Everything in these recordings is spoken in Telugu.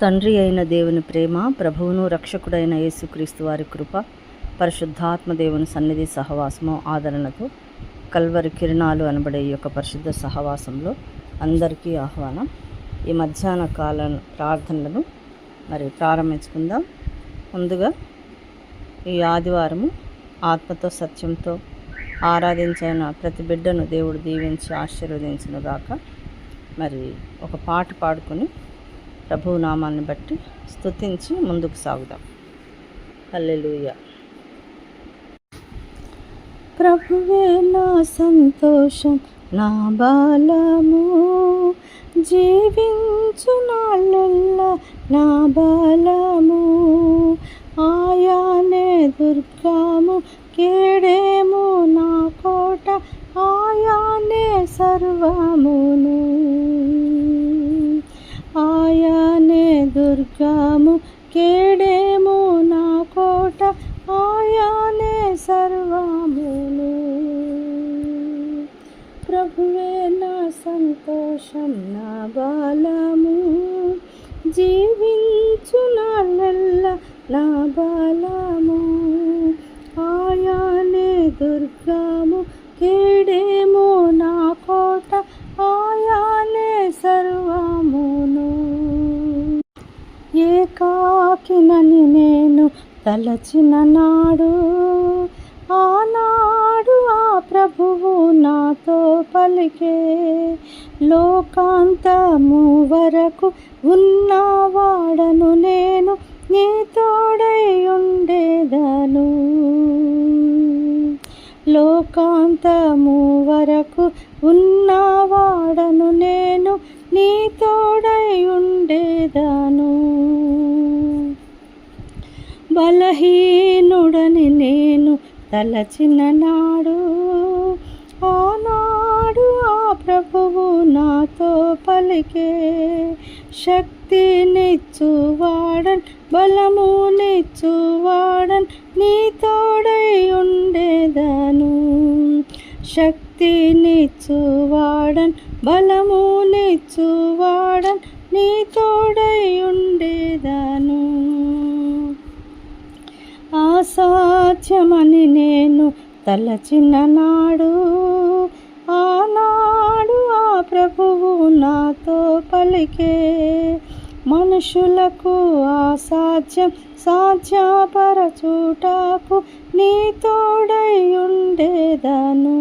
తండ్రి అయిన దేవుని ప్రేమ ప్రభువును రక్షకుడైన యేసుక్రీస్తు వారి కృప పరిశుద్ధాత్మ దేవుని సన్నిధి సహవాసము ఆదరణతో కల్వరి కిరణాలు అనబడే ఈ యొక్క పరిశుద్ధ సహవాసంలో అందరికీ ఆహ్వానం. ఈ మధ్యాహ్న కాల ప్రార్థనలను మరి ప్రారంభించుకుందాం. ముందుగా ఈ ఆదివారము ఆత్మతో సత్యంతో ఆరాధించిన ప్రతి బిడ్డను దేవుడు దీవించి ఆశీర్వదించిన గాక మరి ఒక పాట పాడుకొని ప్రభువు నామాన్ని బట్టి స్తుతించి ముందుకు సాగుదాం. హల్లెలూయా. ప్రభువే నా సంతోషం నా బాలము. జీవించు నాళ్ళల్లా నా బాలము. ఆయానే దుర్గాము కేడేము నా కోట. ఆయానే సర్వమును. ఆయా దుర్గాము కేడేము నా కోట ఆయానే సర్వమును ప్రభువే నా సంతోషం నా బాలము జీవ తలచిన నాడు ఆనాడు ఆ ప్రభువు నాతో పలికే లోకాంతము వరకు ఉన్నవాడను నేను నీ తోడై ఉండేదను. లోకాంతము వరకు ఉన్నవాడను నేను నీ తోడై ఉండేదను. బలహీనుడని నేను తలచిన నాడు ఆనాడు ఆ ప్రభువు నాతో పలికే శక్తినిచ్చువాడన్ బలమునిచ్చువాడన్ నీ తోడై ఉండేదను. శక్తినిచ్చువాడన్ బలమునిచ్చువాడన్ నీ తోడై ఉండేదను. అసాధ్యమని నేను తలచిననాడు ఆనాడు ఆ ప్రభువు నాతో పలికే మనుషులకు అసాధ్యం సాధ్యపరచుటకు నీ తోడై ఉండేదను.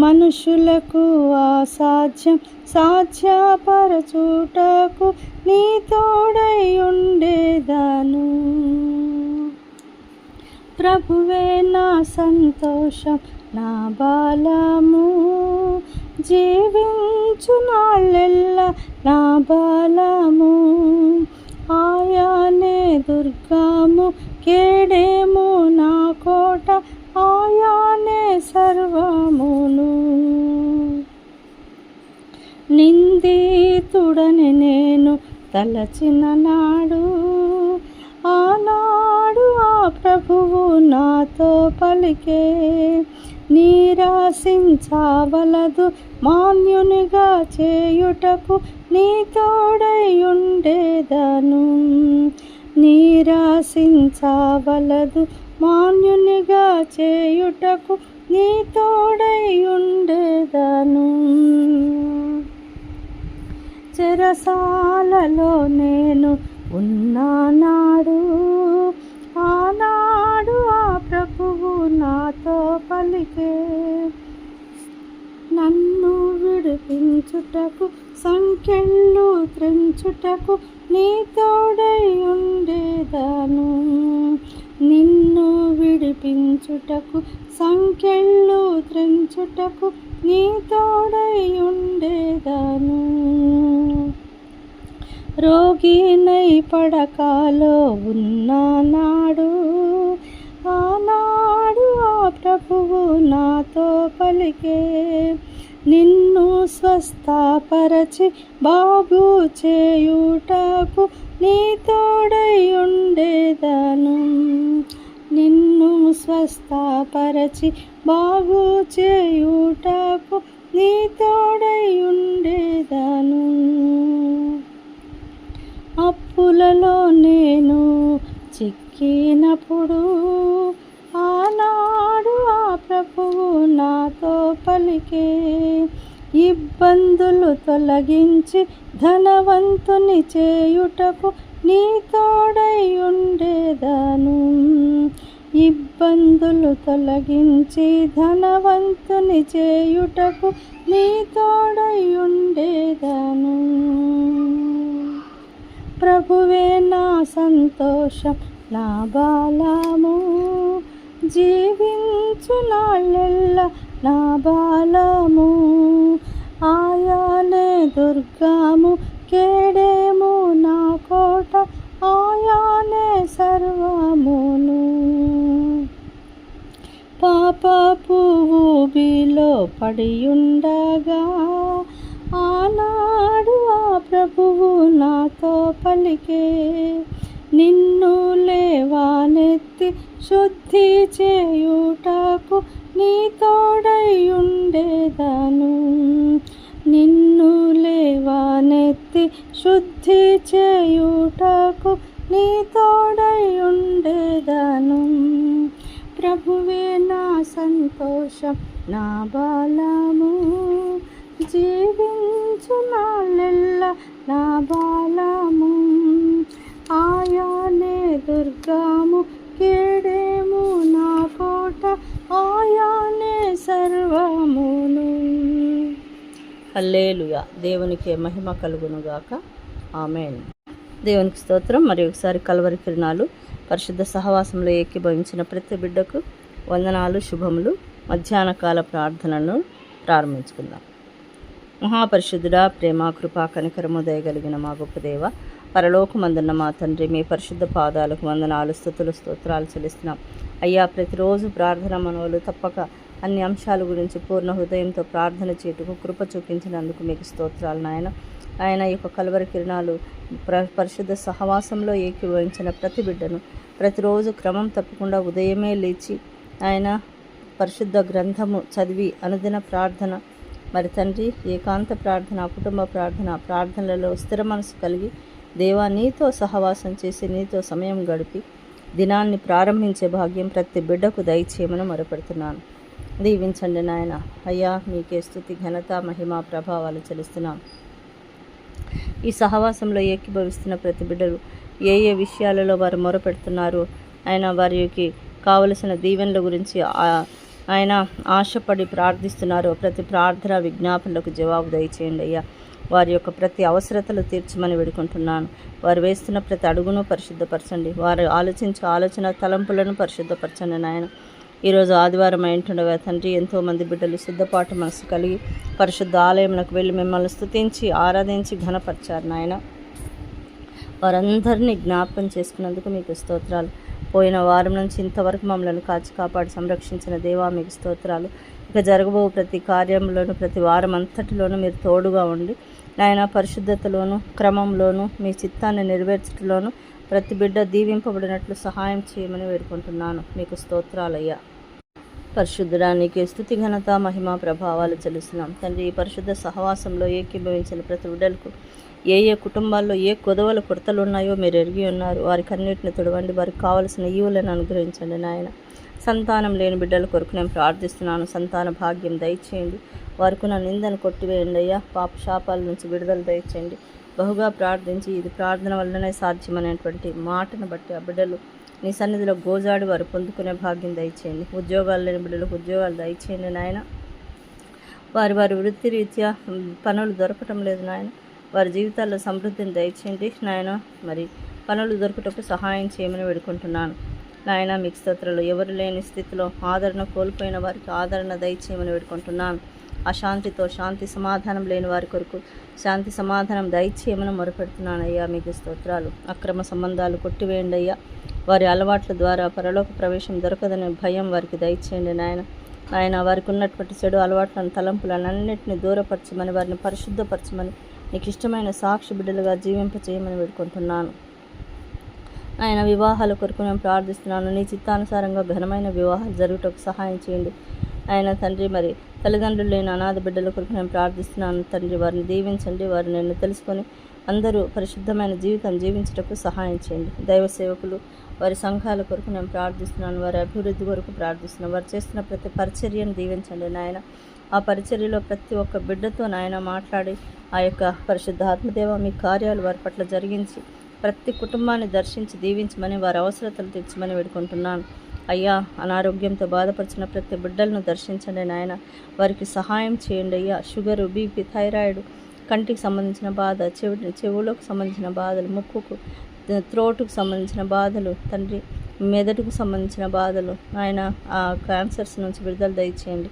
మనుషులకు అసాధ్యం సాధ్యపరచుటకు నీ తోడై ఉండేదను. ప్రభువే నా సంతోషం నా బాలము. జీవించు నాళ్ళెల్ల నా బాలము. ఆయానే దుర్గాము కేడేము నా కోట. ఆయానే సర్వమును. నిందితుడని నేను తలచిన నాడు నాతో పలికే నీరాశించవలదు మాన్యునిగా చేయుటకు నీ తోడై ఉండేదను. నీరాశించవలదు మాన్యునిగా చేయుటకు నీ తోడై ఉండేదను. చెరసాలలో నేను ఉన్నానాడు ఆనాడు ప్రభువు నాతో పలికే నన్ను విడిపించుటకు సంఖ్యలు త్రించుటకు నీ తోడై ఉండేదను. నిన్ను విడిపించుటకు సంఖ్యలు త్రించుటకు నీ తోడై ఉండేదను. రోగినై పడకాలో ఉన్నానాడు ఆనాడు ఆ ప్రభువు నాతో పలికే నిన్ను స్వస్థపరచి బాగు చేయుటకు నీ తోడై ఉండేదను. నిన్ను స్వస్థపరచి బాగు చేయుటకు నీ తొలగించి ధనవంతుని చేయుటకు నీ తోడై ఉండేదాను ఇబ్బందులు తొలగించి ధనవంతుని చేయుటకు నీ తోడై ఉండేదాను ప్రభువే నా సంతోషం నా బాలము. జీవించు నాళ్ళెల్ల నా బాలము. ఆ దుర్గాము కేడేము నా కోట ఆయానే సర్వమును. పాపపు ఊబిలో పడియుండగా ఆనాడు ఆ ప్రభువు నాతో పలికే నిన్ను లేవానెత్తి శుద్ధి చేయుటకు నీ హల్లేలుయా. దేవునికి మహిమ కలుగునుగాక. ఆమెన్. దేవునికి స్తోత్రం. మరి ఒకసారి కలవరి కిరణాలు పరిశుద్ధ సహవాసంలో ఏకీభవించిన ప్రతి బిడ్డకు వందనాలు శుభములు. మధ్యాహ్న కాల ప్రార్థనను ప్రారంభించుకుందాం. మహాపరిశుద్ధుడా ప్రేమ కృపా కనికరము దయగలిగిన మా గొప్ప దేవ పరలోకమందున్న మా తండ్రి మీ పరిశుద్ధ పాదాలకు వందనాలు స్థుతులు స్తోత్రాలు చెల్లిస్తున్నాం. అయ్యా ప్రతిరోజు ప్రార్థన మనవులు తప్పక అన్ని అంశాల గురించి పూర్ణ హృదయంతో ప్రార్థన చేటుకు కృప చూపించినందుకు మీకు స్తోత్రాలు నాయన. ఆయన యొక్క కలవరి కిరణాలు ప్ర పరిశుద్ధ సహవాసంలో ఏకీభవించిన ప్రతి బిడ్డను ప్రతిరోజు క్రమం తప్పకుండా ఉదయమే లేచి ఆయన పరిశుద్ధ గ్రంథము చదివి అనుదిన ప్రార్థన మరి తండ్రి ఏకాంత ప్రార్థన కుటుంబ ప్రార్థన ప్రార్థనలలో స్థిర మనసు కలిగి దేవా నీతో సహవాసం చేసి నీతో సమయం గడిపి దినాన్ని ప్రారంభించే భాగ్యం ప్రతి బిడ్డకు దయచేయమని మొరపెడుతున్నాను. దీవించండి నాయన. అయ్యా మీకే స్థుతి ఘనత మహిమ ప్రభావాలు చెల్లిస్తున్నాం. ఈ సహవాసంలో ఏకీభవిస్తున్న ప్రతి బిడ్డలు ఏ ఏ విషయాలలో వారు మొరపెడుతున్నారు ఆయన వారికి కావలసిన దీవెనల గురించి ఆయన ఆశపడి ప్రార్థిస్తున్నారు ప్రతి ప్రార్థన విజ్ఞాపనలకు జవాబు దయచేయండి అయ్యా. వారి యొక్క ప్రతి అవసరతలు తీర్చమని వేడుకుంటున్నాను. వారు వేస్తున్న ప్రతి అడుగును పరిశుద్ధపరచండి. వారు ఆలోచించే ఆలోచన తలంపులను పరిశుద్ధపరచండి నాయన. ఈరోజు ఆదివారం అయింటుండగా తండ్రి ఎంతోమంది బిడ్డలు సిద్ధపాటు మనసు కలిగి పరిశుద్ధ ఆలయంలోకి వెళ్ళి మిమ్మల్ని స్తుతించి ఆరాధించి ఘనపరిచారు నాయన. వారందరినీ జ్ఞాపకం చేసుకున్నందుకు మీకు స్తోత్రాలు. పోయిన వారం నుంచి ఇంతవరకు మమ్మల్ని కాచి కాపాడి సంరక్షించిన దేవా మీకు స్తోత్రాలు. ఇక జరగబో ప్రతి కార్యంలోనూ ప్రతి వారం అంతటిలోనూ మీరు తోడుగా ఉండి నాయన పరిశుద్ధతలోను క్రమంలోను మీ చిత్తాన్ని నెరవేర్చటలోను ప్రతి బిడ్డ దీవింపబడినట్లు సహాయం చేయమని వేడుకుంటున్నాను. మీకు స్తోత్రాలయ్యా. పరిశుద్ధుడానికి స్థుతి ఘనత మహిమ ప్రభావాలు చెల్లిస్తున్నాం. తండ్రి ఈ పరిశుద్ధ సహవాసంలో ఏకీభవించిన ప్రతి బిడ్డలకు ఏ ఏ కుటుంబాల్లో ఏ కొదవల కొరతలు ఉన్నాయో మీరు ఎరిగి ఉన్నారు. వారికి అన్నింటిని తుడవండి. వారికి కావలసిన ఈవులను అనుగ్రహించండి నాయన. సంతానం లేని బిడ్డల కొరకు నేను ప్రార్థిస్తున్నాను. సంతాన భాగ్యం దయచేయండి. వారికి నా నిందను కొట్టివేయండి అయ్యా. పాప శాపాల నుంచి విడుదల దయచేయండి. బహుగా ప్రార్థించి ఇది ప్రార్థన వల్లనే సాధ్యమైనటువంటి మాటను బట్టి ఆ బిడ్డలు నీ సన్నిధిలో గోజాడి వారు పొందుకునే భాగ్యం దయచేయండి. ఉద్యోగాలు లేని బిడ్డలకు ఉద్యోగాలు దయచేయండి నాయన. వారి వారి వృత్తి రీత్యా పనులు దొరకటం లేదు నాయన. వారి జీవితాల్లో సమృద్ధిని దయచేయండి నాయన. మరి పనులు దొరకటకు సహాయం చేయమని వేడుకుంటున్నాను. నాయన మీకు స్తోత్రాలు. ఎవరు లేని స్థితిలో ఆదరణ కోల్పోయిన వారికి ఆదరణ దయచేయమని వేడుకుంటున్నాను. అశాంతితో శాంతి సమాధానం లేని వారి కొరకు శాంతి సమాధానం దయచేయమని మొరపెడుతున్నాను అయ్యా. మీకు స్తోత్రాలు. అక్రమ సంబంధాలు కొట్టివేయండి అయ్యా. వారి అలవాట్ల ద్వారా పరలోక ప్రవేశం దొరకదనే భయం వారికి దయచేయండి నాయన. ఆయన వారికి ఉన్నటువంటి చెడు అలవాట్లను తలంపులన్నింటినీ దూరపరచమని వారిని పరిశుద్ధపరచమని నీకు ఇష్టమైన సాక్షి బిడ్డలుగా జీవింపచేయమని వేడుకుంటున్నాను. ఆయన వివాహాల కొరకు నేను ప్రార్థిస్తున్నాను. నీ చిత్తానుసారంగా ఘనమైన వివాహాలు జరుగుటకు సహాయం చేయండి. ఆయన తండ్రి మరి తల్లిదండ్రులు లేని అనాథ బిడ్డల కొరకు నేను ప్రార్థిస్తున్నాను. తండ్రి వారిని దీవించండి. వారు నిన్ను తెలుసుకొని అందరూ పరిశుద్ధమైన జీవితం జీవించుటకు సహాయం చేయండి. దైవ సేవకులు వారి సంఘాల కొరకు నేను ప్రార్థిస్తున్నాను. వారి అభివృద్ధి కొరకు ప్రార్థిస్తున్నాను. వారు చేస్తున్న ప్రతి పరిచర్యను దీవించండి నాయన. ఆ పరిచర్యలో ప్రతి ఒక్క బిడ్డతో నాయన మాట్లాడి ఆ యొక్క పరిశుద్ధ ఆత్మదేవ మీ కార్యాలు వారి పట్ల జరిగించి ప్రతి కుటుంబాన్ని దర్శించి దీవించమని వారి అవసరతలు తీర్చమని వేడుకుంటున్నాను. అయ్యా అనారోగ్యంతో బాధపరిచిన ప్రతి బిడ్డలను దర్శించండి నాయన. వారికి సహాయం చేయండి అయ్యా. షుగరు బీపీ థైరాయిడ్ కంటికి సంబంధించిన బాధ చెవి చెవులకు సంబంధించిన బాధలు ముక్కుకు త్రోటుకు సంబంధించిన బాధలు తండ్రి మెదడుకు సంబంధించిన బాధలు ఆయన ఆ క్యాన్సర్స్ నుంచి విడుదల దయచేయండి.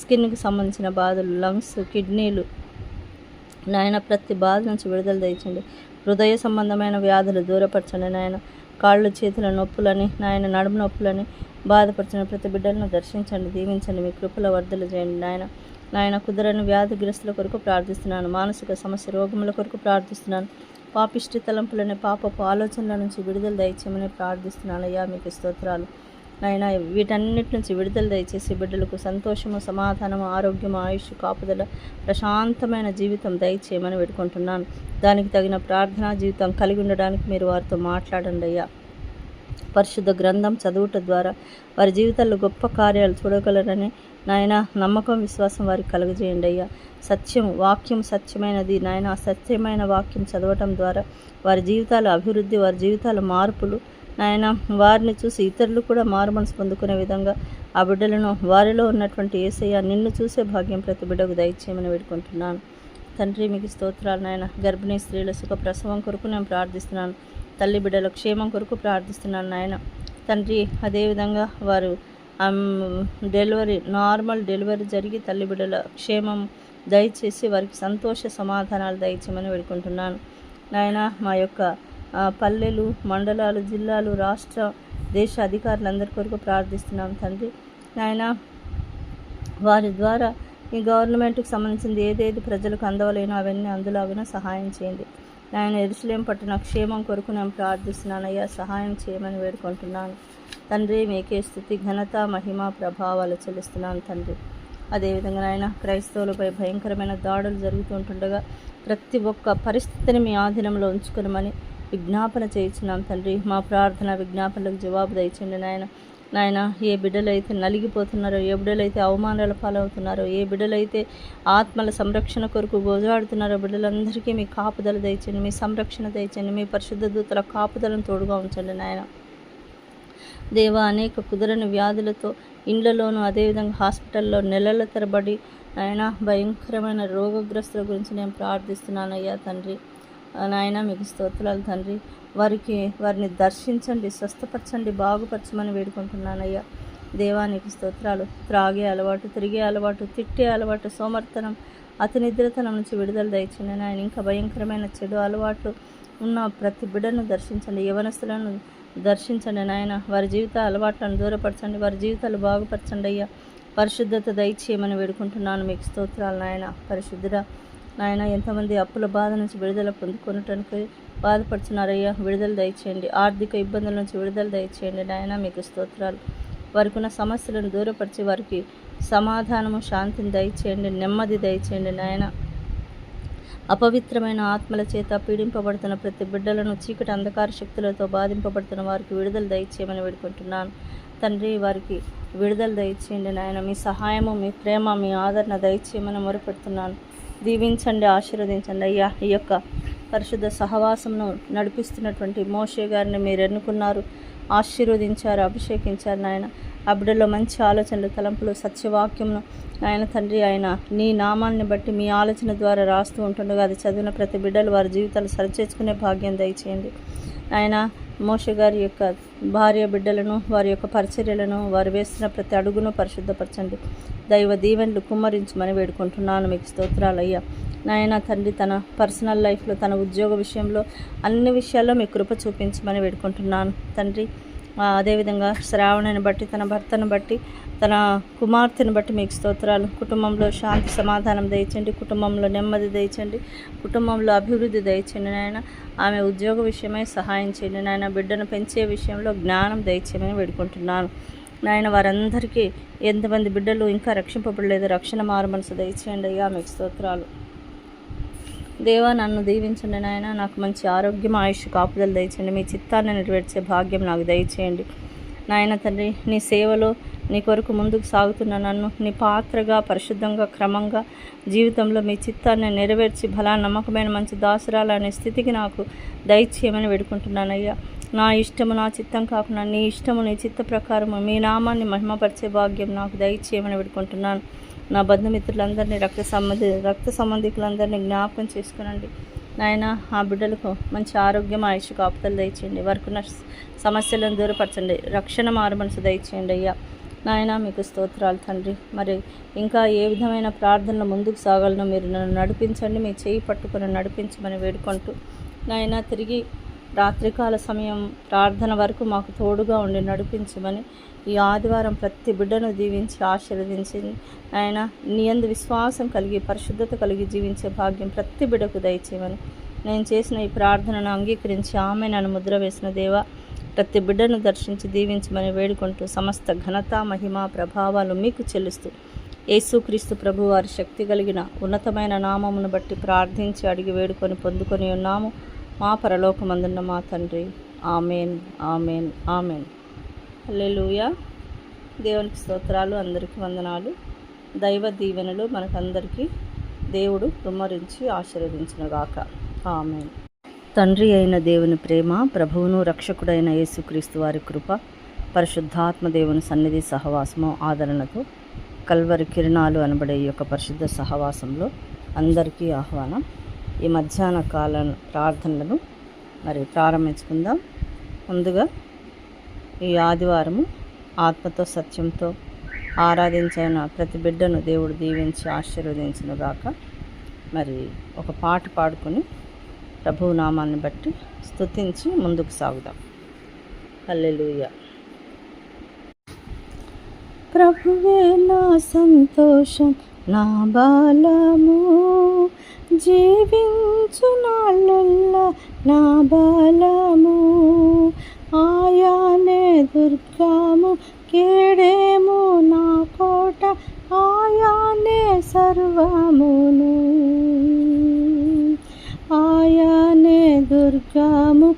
స్కిన్కి సంబంధించిన బాధలు లంగ్స్ కిడ్నీలు నాయన ప్రతి బాధ నుంచి విడుదల దయచండి హృదయ సంబంధమైన వ్యాధులు దూరపరచండి నాయన. కాళ్ళు చేతుల నొప్పులని నాయన నడుము నొప్పులని బాధపరచిన ప్రతి బిడ్డలను దర్శించండి దీవించండి. మీ కృపల వర్ధలు చేయండి నాయన. నాయన కుదరని వ్యాధిగ్రస్తుల కొరకు ప్రార్థిస్తున్నాను. మానసిక సమస్య రోగముల కొరకు ప్రార్థిస్తున్నాను. పాపిష్టి తలంపులనే పాపపు ఆలోచనల నుంచి విడుదల దయచేయమని ప్రార్థిస్తున్నాను. అయ్యా మీకు స్తోత్రాలు. నాయన వీటన్నిటి నుంచి విడుదల దయచేసి బిడ్డలకు సంతోషము సమాధానము ఆరోగ్యము ఆయుష్ కాపుదల ప్రశాంతమైన జీవితం దయచేయమని పెట్టుకుంటున్నాను దానికి తగిన ప్రార్థనా జీవితం కలిగి ఉండడానికి మీరు వారితో మాట్లాడండి అయ్యా. పరిశుద్ధ గ్రంథం చదువుట ద్వారా వారి జీవితాల్లో గొప్ప కార్యాలు చూడగలరని నాయన నమ్మకం విశ్వాసం వారికి కలుగజేయండి అయ్యా. సత్యం వాక్యం సత్యమైనది. నాయన సత్యమైన వాక్యం చదవటం ద్వారా వారి జీవితాల అభివృద్ధి వారి జీవితాల మార్పులు నాయన వారిని చూసి ఇతరులు కూడా మారు మనసు పొందుకునే విధంగా ఆ బిడ్డలను వారిలో ఉన్నటువంటి ఏసయ్య నిన్ను చూసే భాగ్యం ప్రతి బిడ్డకు దయచేయమని వేడుకుంటున్నాను. తండ్రి మీకు స్తోత్రాలు నాయన. గర్భిణీ స్త్రీల సుఖ ప్రసవం కొరకు నేను ప్రార్థిస్తున్నాను. తల్లి బిడ్డల క్షేమం కొరకు ప్రార్థిస్తున్నాను నాయన. తండ్రి అదేవిధంగా వారు డెలివరీ నార్మల్ డెలివరీ జరిగి తల్లి బిడ్డల క్షేమం దయచేసి వారికి సంతోష సమాధానాలు దయచేయమని వేడుకుంటున్నాను. నాయన మా యొక్క పల్లెలు మండలాలు జిల్లాలు రాష్ట్ర దేశ అధికారులందరి కొరకు ప్రార్థిస్తున్నాం తండ్రి. నాయన వారి ద్వారా ఈ గవర్నమెంట్కి సంబంధించింది ఏదేది ప్రజలకు అందవలేనో అవన్నీ అందులో అవినా సహాయం చేయండి. నాయన ఎరుసలేం పట్టిన క్షేమం కొరకు నేను ప్రార్థిస్తున్నాను. అయ్యా సహాయం చేయమని వేడుకుంటున్నాను. తండ్రి మీకే స్థుతి ఘనత మహిమ ప్రభావాలు చెల్లిస్తున్నాను తండ్రి. అదేవిధంగా నాయన క్రైస్తవులపై భయంకరమైన దాడులు జరుగుతుంటుండగా ప్రతి ఒక్క పరిస్థితిని మీ ఆధీనంలో ఉంచుకునమని విజ్ఞాపన చేయించున్నాం తండ్రి. మా ప్రార్థన విజ్ఞాపనలకు జవాబు దయచండి నాయన. నాయన ఏ బిడ్డలైతే నలిగిపోతున్నారో ఏ బిడ్డలైతే అవమానాల పాలవుతున్నారో ఏ బిడ్డలైతే ఆత్మల సంరక్షణ కొరకు గోజాడుతున్నారో బిడ్డలందరికీ మీ కాపుదల దయచండి మీ సంరక్షణ దయచండి మీ పరిశుద్ధ దూతల కాపుదలను తోడుగా ఉంచండి నాయన. దేవ అనేక కుదరని వ్యాధులతో ఇండ్లలోనూ అదేవిధంగా హాస్పిటల్లో నెలల తరబడి ఆయన భయంకరమైన రోగగ్రస్తుల గురించి నేను ప్రార్థిస్తున్నాను అయ్యా తండ్రి. నాయన మీకు స్తోత్రాలు తండ్రి. వారికి వారిని దర్శించండి స్వస్థపరచండి బాగుపరచమని వేడుకుంటున్నానయ్యా. దేవానికి స్తోత్రాలు. త్రాగే అలవాటు తిరిగే అలవాటు తిట్టే అలవాటు సోమర్తనం అతి నిద్రతనం నుంచి విడుదల దయచండి నాయన. ఇంకా భయంకరమైన చెడు అలవాట్లు ఉన్న ప్రతి బిడ్డను దర్శించండి యవనస్తులను దర్శించండి నాయన. వారి జీవిత అలవాట్లను దూరపరచండి వారి జీవితాలు బాగుపరచండి అయ్యా. పరిశుద్ధత దయచేయమని వేడుకుంటున్నాను మీకు స్తోత్రాలు నాయన. పరిశుద్ధుడా నాయన ఎంతమంది అప్పుల బాధ నుంచి విడుదల పొందుకొనటానికి బాధపడుతున్నారయ్యా? విడుదల దయచేయండి. ఆర్థిక ఇబ్బందుల నుంచి విడుదల దయచేయండి నాయన మీకు స్తోత్రాలు. వారికి ఉన్న సమస్యలను దూరపరిచి వారికి సమాధానము శాంతిని దయచేయండి నెమ్మది దయచేయండి నాయన. అపవిత్రమైన ఆత్మల చేత పీడింపబడుతున్న ప్రతి బిడ్డలను చీకటి అంధకార శక్తులతో బాధింపబడుతున్న వారికి విడుదల దయచేయమని వేడుకుంటున్నాను. తండ్రి వారికి విడుదల దయచేయండి నాయన. మీ సహాయము మీ ప్రేమ మీ ఆదరణ దయచేయమని మొరపెడుతున్నాను. దీవించండి ఆశీర్వదించండి. అయ్యా ఈ యొక్క పరిశుద్ధ సహవాసంను నడిపిస్తున్నటువంటి మోషే గారిని మీరు ఎన్నుకున్నారు. ఆశీర్వదించారు అభిషేకించారు నాయన. ఆ బిడ్డలో మంచి ఆలోచనలు తలంపులు సత్యవాక్యంను ఆయన తండ్రి ఆయన నీ నామాన్ని బట్టి మీ ఆలోచన ద్వారా రాస్తూ ఉంటుండగా అది చదివిన ప్రతి బిడ్డలు వారి జీవితాలు సరిచేసుకునే భాగ్యం దయచేయండి. ఆయన మోష గారి యొక్క భార్య బిడ్డలను వారి యొక్క పరిచర్యలను వారు వేస్తున్న ప్రతి అడుగును పరిశుద్ధపరచండి. దైవ దీవెనలు కుమ్మరించమని వేడుకుంటున్నాను. మీకు స్తోత్రాలు అయ్యా. నాయన తండ్రి తన పర్సనల్ లైఫ్లో తన ఉద్యోగ విషయంలో అన్ని విషయాల్లో మీ కృప చూపించమని వేడుకుంటున్నాను. తండ్రి అదేవిధంగా శ్రావణని బట్టి తన భర్తను బట్టి తన కుమార్తెను బట్టి మీకు స్తోత్రాలు. కుటుంబంలో శాంతి సమాధానం దయచండి. కుటుంబంలో నెమ్మది దయచండి. కుటుంబంలో అభివృద్ధి దయచండి నాయన. ఆమె ఉద్యోగ విషయమై సహాయం చేయండి నాయన. బిడ్డను పెంచే విషయంలో జ్ఞానం దయచేయమని వేడుకుంటున్నాను. నాయన వారందరికీ ఎంతమంది బిడ్డలు ఇంకా రక్షింపబడలేదు రక్షణ మారు మనసు దయచేయండి అయ్యా మీకు స్తోత్రాలు. దేవా నన్ను దీవించండి నాయన నాకు మంచి ఆరోగ్యం ఆయుష్ కాపుదలు దయచేయండి మీ చిత్తాన్ని నెరవేర్చే భాగ్యం నాకు దయచేయండి. నాయన తండ్రి నీ సేవలో నీ కొరకు ముందుకు సాగుతున్న నన్ను నీ పాత్రగా పరిశుద్ధంగా క్రమంగా జీవితంలో మీ చిత్తాన్ని నెరవేర్చి బలా నమ్మకమైన మంచి దాసురాలు అనే స్థితికి నాకు దయచేయమని వేడుకుంటున్నానయ్యా. నా ఇష్టము నా చిత్తం కాకుండా నీ ఇష్టము నీ చిత్త ప్రకారము మీ నామాన్ని మహిమపరిచే భాగ్యం నాకు దయచేయమని వేడుకుంటున్నాను. నా బంధుమిత్రులందరినీ రక్త సంబంధి రక్త సంబంధికులందరినీ జ్ఞాపకం చేసుకునండి. నాయన ఆ బిడ్డలకు మంచి ఆరోగ్యం ఆయుష్ కాపుతలు దయచేయండి. వారికి సమస్యలను దూరపరచండి. రక్షణ మారు మనసు దయచేయండి అయ్యా. నాయన మీకు స్తోత్రాలు తండ్రి. మరి ఇంకా ఏ విధమైన ప్రార్థనలు ముందుకు సాగాలనో మీరు నన్ను నడిపించండి. మీ చేయి పట్టుకుని నడిపించమని వేడుకుంటూ నాయన తిరిగి రాత్రికాల సమయం ప్రార్థన వరకు మాకు తోడుగా ఉండి నడిపించమని ఈ ఆదివారం ప్రతి బిడ్డను దీవించి ఆశీర్వదించి ఆయన నీ విశ్వాసం కలిగి పరిశుద్ధత కలిగి జీవించే భాగ్యం ప్రతి బిడ్డకు దయచేయమని నేను చేసిన ఈ ప్రార్థనను అంగీకరించి ఆమె నన్ను ముద్ర వేసిన దేవా ప్రతి బిడ్డను దర్శించి దీవించమని వేడుకుంటూ సమస్త ఘనత మహిమ ప్రభావాలు మీకు చెల్లిస్తూ యేసుక్రీస్తు ప్రభు వారి శక్తి కలిగిన ఉన్నతమైన నామమును బట్టి ప్రార్థించి అడిగి వేడుకొని పొందుకొని ఉన్నాము. మా పరలోకమందున్న మా తండ్రి. Amen amen amen. హల్లెలూయా. దేవునికి స్తోత్రాలు అందరికీ వందనాలు. దైవ దీవెనలు మనకందరికీ దేవుడు కుమ్మరించి ఆశీర్వదించినగాక. ఆమెన్. తండ్రి అయిన దేవుని ప్రేమ ప్రభువును రక్షకుడైన యేసుక్రీస్తు వారి కృప పరిశుద్ధాత్మ దేవుని సన్నిధి సహవాసము ఆదరణతో కల్వరి కిరణాలు అనబడే ఈ యొక్క పరిశుద్ధ సహవాసంలో అందరికీ ఆహ్వానం. ఈ మధ్యాహ్న కాల ప్రార్థనలను మరి ప్రారంభించుకుందాం. ముందుగా ఈ ఆదివారము ఆత్మతో సత్యంతో ఆరాధించిన ప్రతి బిడ్డను దేవుడు దీవించి ఆశీర్వదించునుగాక. మరి ఒక పాట పాడుకొని ప్రభువు నామాన్ని బట్టి స్తుతించి ముందుకు సాగుదాం. హల్లెలూయా. ప్రభువే నా సంతోషం నా బాలము జీవించు నాళ్ళల్లా నా బలము. ఆయానే దుర్గము కేడేము నా కోట. ఆయానే సర్వమును. ఆయానే దుర్గము